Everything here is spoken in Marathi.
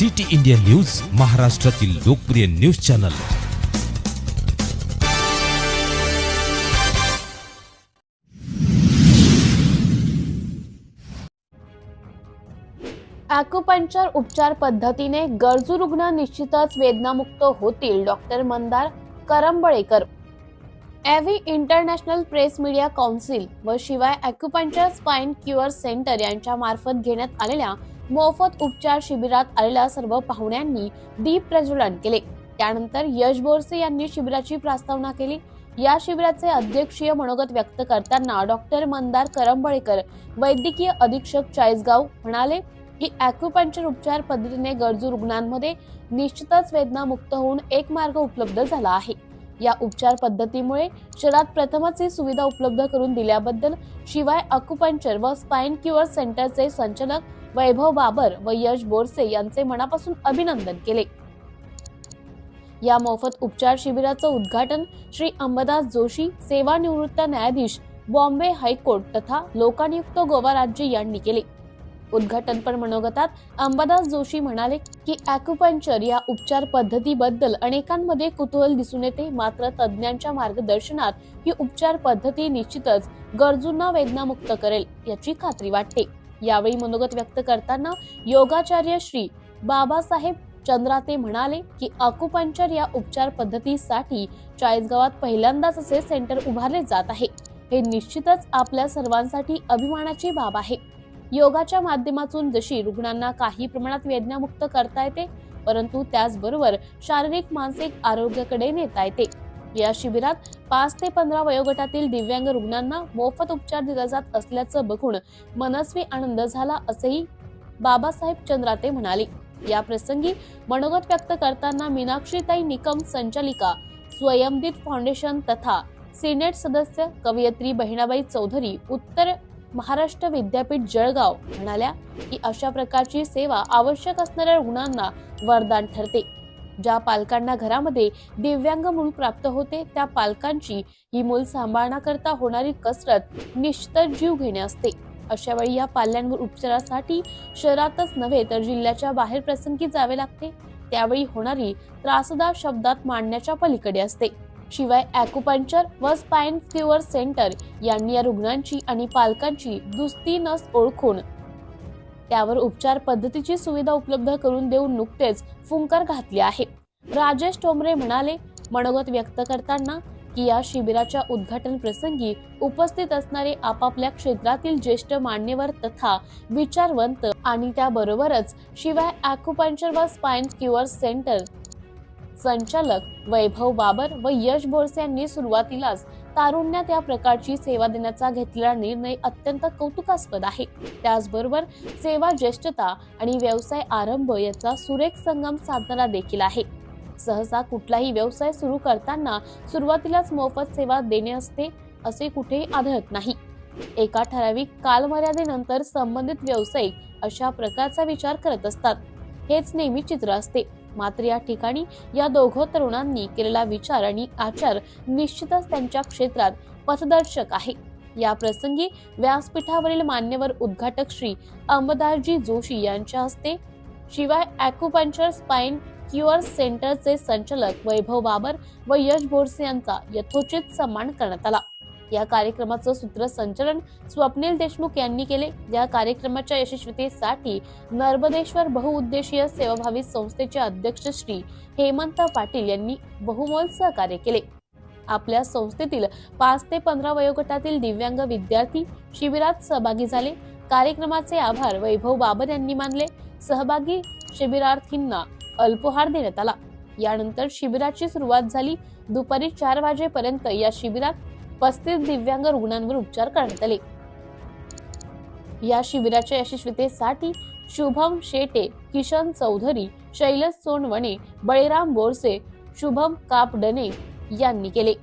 सिटी इंडिया न्यूज महाराष्ट्रातील लोकप्रिय न्यूज चॅनल. ॲक्युपंक्चर उपचार पद्धतीने गरजू रुग्ण निश्चितच वेदनामुक्त होतील. Doctor Mandar Karambalekar. AV international press media council व शिवाय अॅक्युपंचर स्पाइन क्युअर सेंटर यांच्या मार्फत घेण्यात आलेल्या मोफत उपचार शिबिरात आलेल्या सर्व पाहुण्यांनी दीप प्रज्वलन केले. त्यानंतर यश बोरसे यांनी शिबिराची प्रस्तावना केली. या शिबिराचे अध्यक्षीय मनोगत व्यक्त करताना डॉक्टर मंदार करंबळेकर वैद्यकीय अधीक्षक चाळीसगाव म्हणाले की ॲक्युपंक्चर उपचार पद्धतीने गरजू रुग्णांमध्ये निश्चितच वेदना मुक्त होऊन एक मार्ग उपलब्ध झाला आहे. या उपचार पद्धतीमुळे शहरात प्रथमच ही सुविधा उपलब्ध करून दिल्याबद्दल शिवाय अकुपंचर व स्पाइन क्युअर सेंटरचे संचालक वैभव बाबर व यश बोरसे यांचे मनापासून अभिनंदन केले. या मोफत उपचार शिबिराचं उद्घाटन श्री अंबदास जोशी सेवानिवृत्त न्यायाधीश बॉम्बे हायकोर्ट तथा लोकानियुक्त गोवा राज्य यांनी केले. उद्घाटनपर मनोगतात. अंबादास जोशी म्हणाले की ॲक्युपंक्चर या उपचार पद्धतीबद्दल अनेकांमध्ये कुतूहल दिसून येते. मात्र तज्ज्ञांच्या मार्गदर्शनात ही उपचार पद्धती निश्चितच गरजूंना वेदनामुक्त करेल याची खात्री वाटते. यावेळी मनोगत व्यक्त करताना योगाचार्य श्री बाबासाहेब चंद्राते म्हणाले की अकुपंचर या उपचार पद्धतीसाठी चाळीसगावात पहिल्यांदाच असे सेंटर उभारले जात आहे. हे निश्चितच आपल्या सर्वांसाठी अभिमानाची बाब आहे. योगाच्या माध्यमातून जशी रुग्णांना काही प्रमाणात वेदनामुक्त करता येते परंतु त्याचबरोबर शारीरिक मानसिक आरोग्याकडे नेता येते. या शिबिरात पाच ते पंधरा वयोगटातील दिव्यांग रुग्णांना मोफत उपचार दिला जात असल्याचं बघून मनस्वी आनंद झाला असेही बाबासाहेब चंद्राते म्हणाले. या प्रसंगी मनोगत व्यक्त करताना मीनाक्षीताई निकम संचालिका स्वयंदित फाउंडेशन तथा सिनेट सदस्य कवयित्री बहिणाबाई चौधरी उत्तर महाराष्ट्र विद्यापीठ जळगाव म्हणाल्या की अशा प्रकारची सेवा आवश्यक असणाऱ्या रुग्णांना वरदान ठरते. ज्या पालकांना घरामध्ये दिव्यांग मूल प्राप्त होते त्या पालकांची ही मूल सांभाळण्याकरता होणारी कसरत निश्चित जीव घेणे असते. अशा वेळी या पाल्यांवर उपचारासाठी शहरातच नव्हे तर जिल्ह्याच्या बाहेर प्रसंगी जावे लागते. त्यावेळी होणारी त्रासदार शब्दात मांडण्याच्या पलीकडे असते. शिवाय ॲक्युपंक्चर व स्पाइन क्युअर सेंटर यांनी या रुग्णांची आणि पालकांची दुस्ती नस ओळखून त्यावर उपचार पद्धतीची सुविधा उपलब्ध करून देऊन नुकतेच फुंकर घातले आहे. राजेश टोमरे म्हणाले मनोगत व्यक्त करताना की या शिबिराच्या उद्घाटन प्रसंगी उपस्थित असणारे आपापल्या क्षेत्रातील ज्येष्ठ मान्यवर तथा विचारवंत आणि त्याबरोबरच शिवाय ॲक्युपंक्चर व स्पाइन क्युअर सेंटर संचालक वैभव बाबर व यश बोरसे यांनी सुरुवातीलाच तारुण्यात या प्रकारची सेवा देण्याचा घेतलेला निर्णय अत्यंत कौतुकास्पद आहे. त्याचबरोबर सेवा ज्येष्ठता आणि व्यवसाय आरंभ याचा सुरेख संगम साधणारा देखील आहे. सहसा कुठलाही व्यवसाय सुरू करताना सुरुवातीलाच मोफत सेवा देणे असते असे कुठेही आढळत नाही. एका ठराविक कालमर्यादेनंतर संबंधित व्यावसायिक अशा प्रकारचा विचार करत असतात. हेच नेहमी चित्र असते. मात्र या ठिकाणी या दोघं तरुणांनी केलेला विचार आणि आचार निश्चितच त्यांच्या क्षेत्रात पथदर्शक आहे. या प्रसंगी व्यासपीठावरील मान्यवर उद्घाटक श्री अंबदारजी जोशी यांच्या हस्ते शिवाय ॲक्युपंक्चर स्पाइन क्युअर सेंटरचे संचालक वैभव बाबर व यश बोरसे यांचा यथोचित सन्मान करण्यात आला. या कार्यक्रमाचं सूत्रसंचलन स्वप्नील देशमुख यांनी केले. या कार्यक्रमाच्या यशस्वीतेसाठी नर्मदेश्वर बहुउद्देशीय सेवाभावी संस्थेचे अध्यक्ष श्री हेमंत पाटील यांनी बहुमोल सहकार्य केले. आपल्या संस्थेतील पाच ते पंधरा वयोगटातील दिव्यांग विद्यार्थी शिबिरात सहभागी झाले. कार्यक्रमाचे आभार वैभव बाबर यांनी मानले. सहभागी शिबिरार्थींना अल्पोहार देण्यात आला. यानंतर शिबिराची सुरुवात झाली. दुपारी चार वाजेपर्यंत या शिबिरात पस्तीस दिव्यांग रुग्णांवर उपचार करण्यात आले. या शिबिराच्या यशस्वीतेसाठी शुभम शेटे किशन चौधरी शैलस सोनवणे बळीराम बोरसे शुभम कापडणे यांनी केले.